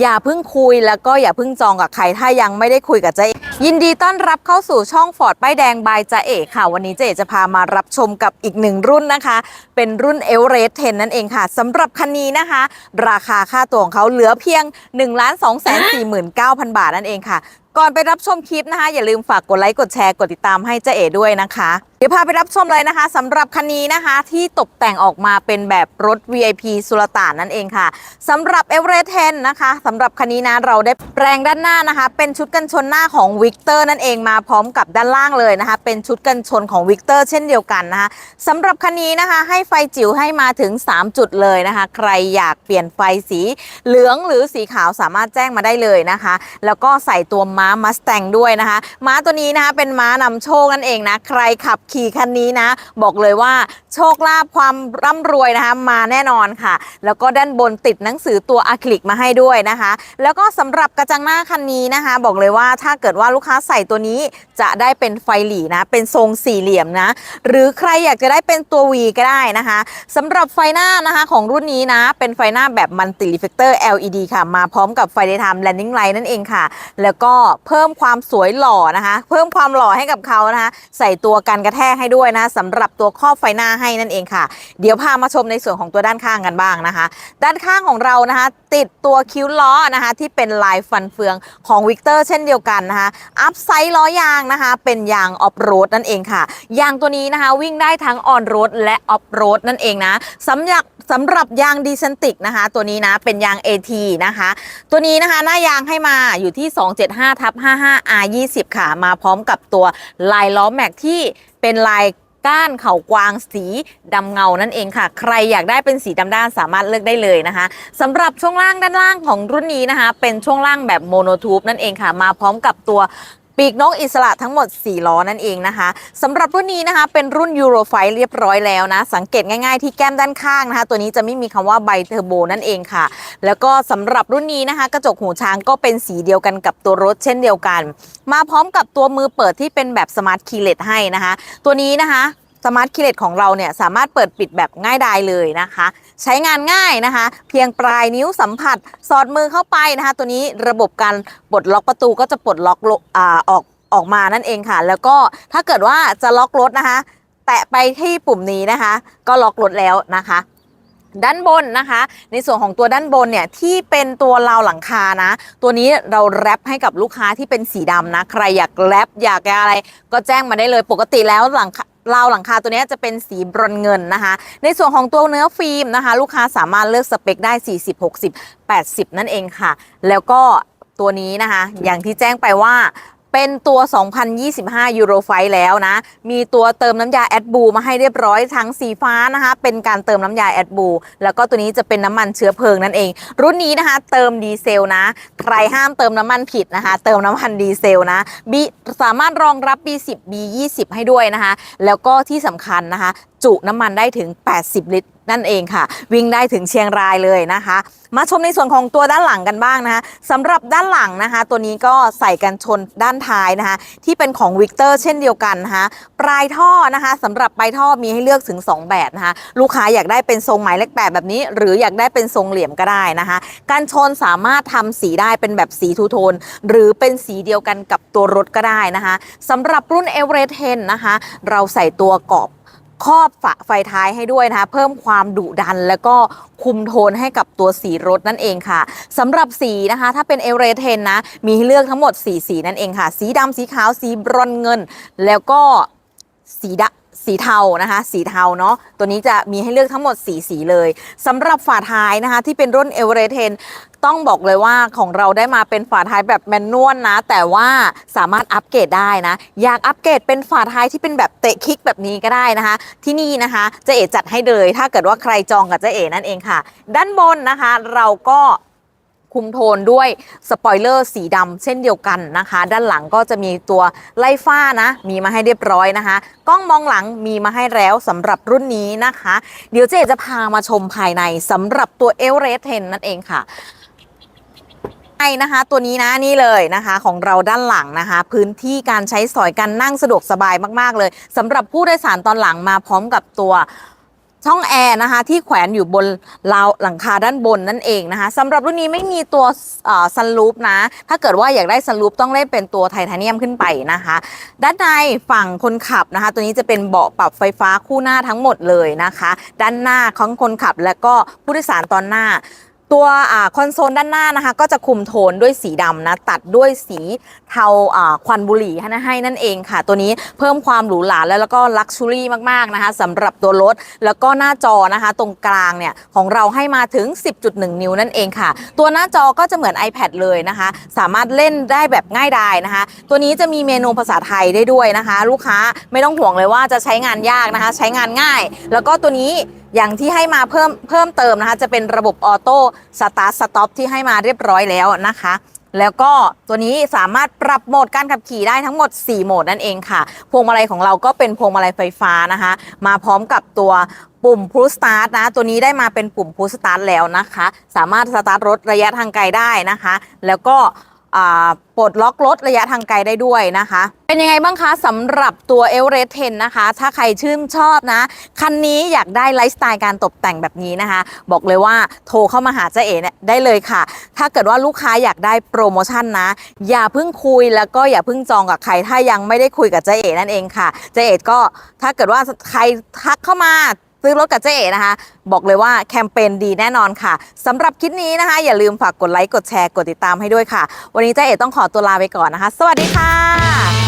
อย่าเพิ่งคุยแล้วก็อย่าเพิ่งจองกับใครถ้ายังไม่ได้คุยกับเจ๊ ยินดีต้อนรับเข้าสู่ช่องฟอร์ดป้ายแดงบายเจ๊เอ๋ค่ะ วันนี้เจ๊เอ๋จะพามารับชมกับอีกหนึ่งรุ่นนะคะ เป็นรุ่นเอเวอเรสต์10นั่นเองค่ะสำหรับคันนี้นะคะ ราคาค่าตัวของเขาเหลือเพียง 1 2 4 9 0 0 0 บาทนั่นเองค่ะ ก่อนไปรับชมคลิปนะคะ อย่าลืมฝากกดไลค์กดแชร์กดติดตามให้เจ๊เอ๋ด้วยนะคะ เดี๋ยวพาไปรับชมเลยนะคะสำหรับคันนี้นะคะ ที่ตกแต่งออกมาเป็นแบบรถ VIP สุลต่านนั่นเองค่ะสำหรับ e v e r e s t 10นะคะสำหรับคันนี้นะเราได้แปลงด้านหน้านะคะ เป็นชุดกันชนหน้าของวิกเตอร์นั่นเองมาพร้อมกับด้านล่างเลยนะคะ เป็นชุดกันชนของวิกเตอร์เช่นเดียวกันนะคะสำหรับคันนี้นะคะให้ไฟจิ๋วให้มาถึง 3 จุดเลยนะคะ ใครอยากเปลี่ยนไฟสีเหลืองหรือสีขาวสามารถแจ้งมาได้เลยนะคะ แล้วก็ใส่ตัวม้ามัสแตงด้วยนะคะ ม้าตัวนี้นะคะเป็นม้านำโชคนั่นเองนะใครขับขี่คันนี้นะ บอกเลยว่าโชคลาภความร่ำรวยนะคะมาแน่นอนค่ะ แล้วก็ด้านบนติดหนังสือตัวอะคริลิกมาให้ด้วยนะคะ แล้วก็สำหรับกระจังหน้าคันนี้นะคะ บอกเลยว่าถ้าเกิดว่าลูกค้าใส่ตัวนี้จะได้เป็นไฟหลีนะ เป็นทรงสี่เหลี่ยมนะ หรือใครอยากจะได้เป็นตัว V ก็ได้นะคะสำหรับไฟหน้านะคะของรุ่นนี้นะ เป็นไฟหน้าแบบมันติรีเฟกเตอร์ LED ค่ะ มาพร้อมกับไฟ daytime landing light นั่นเองค่ะ แล้วก็เพิ่มความสวยหล่อนะคะ เพิ่มความหล่อให้กับเขานะคะ ใส่ตัวกันกระแทกให้ด้วยนะสำหรับตัวครอบไฟหน้าให้นั่นเองค่ะ เดี๋ยวพามาชมในส่วนของตัวด้านข้างกันบ้างนะคะ ด้านข้างของเรานะคะ ติดตัวคิ้วล้อนะคะ ที่เป็นลายฟันเฟืองของวิกเตอร์เช่นเดียวกันนะคะอัพไซด์ล้อยางนะคะ เป็นยางออฟโรดนั่นเองค่ะ ยางตัวนี้นะคะวิ่งได้ทั้งออนโรดและออฟโรดนั่นเองนะสำหรับสำหรับยางดีเซนติกนะคะ ตัวนี้นะเป็นยาง AT นะคะ ตัวนี้นะคะหน้ายางให้มาอยู่ที่ 275ทับ55 R20 ค่ะ มาพร้อมกับตัวลายล้อแม็กที่เป็นลาย ด้านเขากวางสีดำเงานั่นเองค่ะ ใครอยากได้เป็นสีดำด้านสามารถเลือกได้เลยนะคะสำหรับช่วงล่างด้านล่างของรุ่นนี้นะคะ เป็นช่วงล่างแบบโมโนทูบนั่นเองค่ะ มาพร้อมกับตัว ปีกนกอิสระทั้งหมด 4 ล้อนั่นเองนะคะสำหรับรุ่นนี้นะคะเป็นรุ่นยูโรไฟเรียบร้อยแล้วนะ สังเกตง่ายๆที่แก้มด้านข้างนะคะ ตัวนี้จะไม่มีคำว่าไบเทอร์โบนั่นเองค่ะ แล้วก็สำหรับรุ่นนี้นะคะ กระจกหูช้างก็เป็นสีเดียวกันกับตัวรถเช่นเดียวกัน มาพร้อมกับตัวมือเปิดที่เป็นแบบสมาร์ทคีย์เลสให้นะคะ ตัวนี้นะคะ สมาร์ทคีย์เลสของเราเนี่ยสามารถเปิดปิดแบบง่ายดายเลยนะคะ ใช้งานง่ายนะคะ เพียงปลายนิ้วสัมผัส สอดมือเข้าไปนะคะ ตัวนี้ระบบการปลดล็อกประตูก็จะปลดล็อกอออกออกมานั่นเองค่ะ แล้วก็ถ้าเกิดว่าจะล็อกรถนะคะ แตะไปที่ปุ่มนี้นะคะ ก็ล็อกรถแล้วนะคะด้านบนนะคะ ในส่วนของตัวด้านบนเนี่ยที่เป็นตัวราวหลังคานะ ตัวนี้เราแรปให้กับลูกค้าที่เป็นสีดำนะ ใครอยากแรปอยากอะไร ก็แจ้งมาได้เลยปกติแล้วหลังคา ราวหลังคาตัวนี้จะเป็นสีบรอนเงินนะคะ ในส่วนของตัวเนื้อฟิล์มนะคะ ลูกค้าสามารถเลือกสเปคได้ 40 60 80 นั่นเองค่ะ แล้วก็ตัวนี้นะคะ อย่างที่แจ้งไปว่า เป็นตัว 2025 ยูโรไฟแล้วนะ มีตัวเติมน้ำยาแอดบูมาให้เรียบร้อยทั้งสีฟ้านะคะ เป็นการเติมน้ำยาแอดบูแล้วก็ตัวนี้จะเป็นน้ำมันเชื้อเพลิงนั่นเอง รุ่นนี้นะคะ เติมดีเซลนะ ใครห้ามเติมน้ำมันผิดนะคะ เติมน้ำมันดีเซลนะ B สามารถรองรับ B10 B20 ให้ด้วยนะคะ แล้วก็ที่สำคัญนะคะ จุน้ำมันได้ถึง 80 ลิตร นั่นเองค่ะ วิ่งได้ถึงเชียงรายเลยนะคะ มาชมในส่วนของตัวด้านหลังกันบ้างนะคะสำหรับด้านหลังนะคะ ตัวนี้ก็ใส่กันชนด้านท้ายนะคะ ที่เป็นของวิกเตอร์เช่นเดียวกันนะคะปลายท่อนะคะสำหรับปลายท่อมีให้เลือกถึง 2 แบบนะคะ ลูกค้าอยากได้เป็นทรงหมายเลขแปดแบบนี้ หรืออยากได้เป็นทรงเหลี่ยมก็ได้นะคะการชนสามารถทำสีได้เป็นแบบสีทูโทน หรือเป็นสีเดียวกันกับตัวรถก็ได้นะคะสำหรับรุ่น e v e r e s t 10นะคะ เราใส่ตัวกรอบ ครอบฝาไฟท้ายให้ด้วยนะคะเพิ่มความดุดันแล้วก็คุมโทนให้กับตัวสีรถนั่นเองค่ะสำหรับสีนะคะ ถ้าเป็นเอเรเทนนะ มีให้เลือกทั้งหมด 4 สีนั่นเองค่ะ สีดำสีขาวสีบรอนเงิน แล้วก็สีดะ สีเทานะคะ สีเทาเนาะตัวนี้จะมีให้เลือกทั้งหมด 4 สีเลยสำหรับฝาท้ายนะคะ ที่เป็นรุ่นเอเวอเรเทนต้องบอกเลยว่าของเราได้มาเป็นฝาท้ายแบบแมนนวลนะ แต่ว่าสามารถอัปเกรดได้นะ อยากอัปเกรดเป็นฝาท้ายที่เป็นแบบเตะคิกแบบนี้ก็ได้นะคะ ที่นี่นะคะเจ๊เอ๋จัดให้เลย ถ้าเกิดว่าใครจองกับเจ๊เอ๋นั่นเองค่ะ ด้านบนนะคะ เราก็ คุมโทนด้วยสปอยเลอร์สีดำเช่นเดียวกันนะคะ ด้านหลังก็จะมีตัวไล่ฟ้านะ มีมาให้เรียบร้อยนะคะ กล้องมองหลังมีมาให้แล้วสำหรับรุ่นนี้นะคะ เดี๋ยวเจ๊จะพามาชมภายในสำหรับตัวเอลเรสเทนนั่นเองค่ะไอนะคะตัวนี้นะนี่เลยนะคะของเราด้านหลังนะคะ พื้นที่การใช้สอยการนั่งสะดวกสบายมาก ๆ เลยสำหรับผู้โดยสารตอนหลังมาพร้อมกับตัว ช่องแอร์นะคะที่แขวนอยู่บนราวหลังคาด้านบนนั่นเองนะคะสำหรับรุ่นนี้ไม่มีตัวซันลูปนะ ถ้าเกิดว่าอยากได้ซันลูปต้องเล่นเป็นตัวไทเทเนียมขึ้นไปนะคะ ด้านในฝั่งคนขับนะคะ ตัวนี้จะเป็นเบาะปรับไฟฟ้าคู่หน้าทั้งหมดเลยนะคะ ด้านหน้าของคนขับและก็ผู้โดยสารตอนหน้า ตัวคอนโซลด้านหน้านะคะ ก็จะคุมโทนด้วยสีดำนะ ตัดด้วยสีเทาควันบุหรี่ให้ให้นั่นเองค่ะ ตัวนี้เพิ่มความหรูหราแล้วแล้วก็ลักชัวรี่มาก ๆ นะคะสำหรับตัวรถ แล้วก็หน้าจอนะคะ ตรงกลางเนี่ย ของเราให้มาถึง 10.1 นิ้วนั่นเองค่ะ ตัวหน้าจอก็จะเหมือน iPad เลยนะคะ สามารถเล่นได้แบบง่ายดายนะคะ ตัวนี้จะมีเมนูภาษาไทยได้ด้วยนะคะ ลูกค้าไม่ต้องห่วงเลยว่าจะใช้งานยากนะคะ ใช้งานง่าย แล้วก็ตัวนี้ อย่างที่ให้มาเพิ่มเพิ่มเติมนะคะ จะเป็นระบบออโต้สตาร์ทสต็อปที่ให้มาเรียบร้อยแล้วนะคะ แล้วก็ตัวนี้สามารถปรับโหมดการขับขี่ได้ทั้งหมด 4 โหมดนั่นเองค่ะ พวงมาลัยของเราก็เป็นพวงมาลัยไฟฟ้านะคะ มาพร้อมกับตัวปุ่มพุชสตาร์ทนะ ตัวนี้ได้มาเป็นปุ่มพุชสตาร์ทแล้วนะคะ สามารถสตาร์ทรถระยะทางไกลได้นะคะ แล้วก็ ปลดล็อกรถระยะทางไกลได้ด้วยนะคะ เป็นยังไงบ้างคะสำหรับตัว e v e r e s t 10 นะคะ ถ้าใครชื่นชอบนะ คันนี้อยากได้ไลฟ์สไตล์การตกแต่งแบบนี้นะคะ บอกเลยว่าโทรเข้ามาหาเจ๊เอ๋เนี่ยได้เลยค่ะ ถ้าเกิดว่าลูกค้าอยากได้โปรโมชั่นนะ อย่าเพิ่งคุยแล้วก็อย่าเพิ่งจองกับใคร ถ้ายังไม่ได้คุยกับเจ๊เอ๋นั่นเองค่ะเจ๊เอ๋ก็ถ้าเกิดว่าใครทักเข้ามา ซื้อรถกับเจ๊เอ๋นะคะ บอกเลยว่าแคมเปญดีแน่นอนค่ะสำหรับคลิปนี้นะคะ อย่าลืมฝากกดไลค์กดแชร์กดติดตามให้ด้วยค่ะ วันนี้เจ๊เอ๋ต้องขอตัวลาไปก่อนนะคะ สวัสดีค่ะ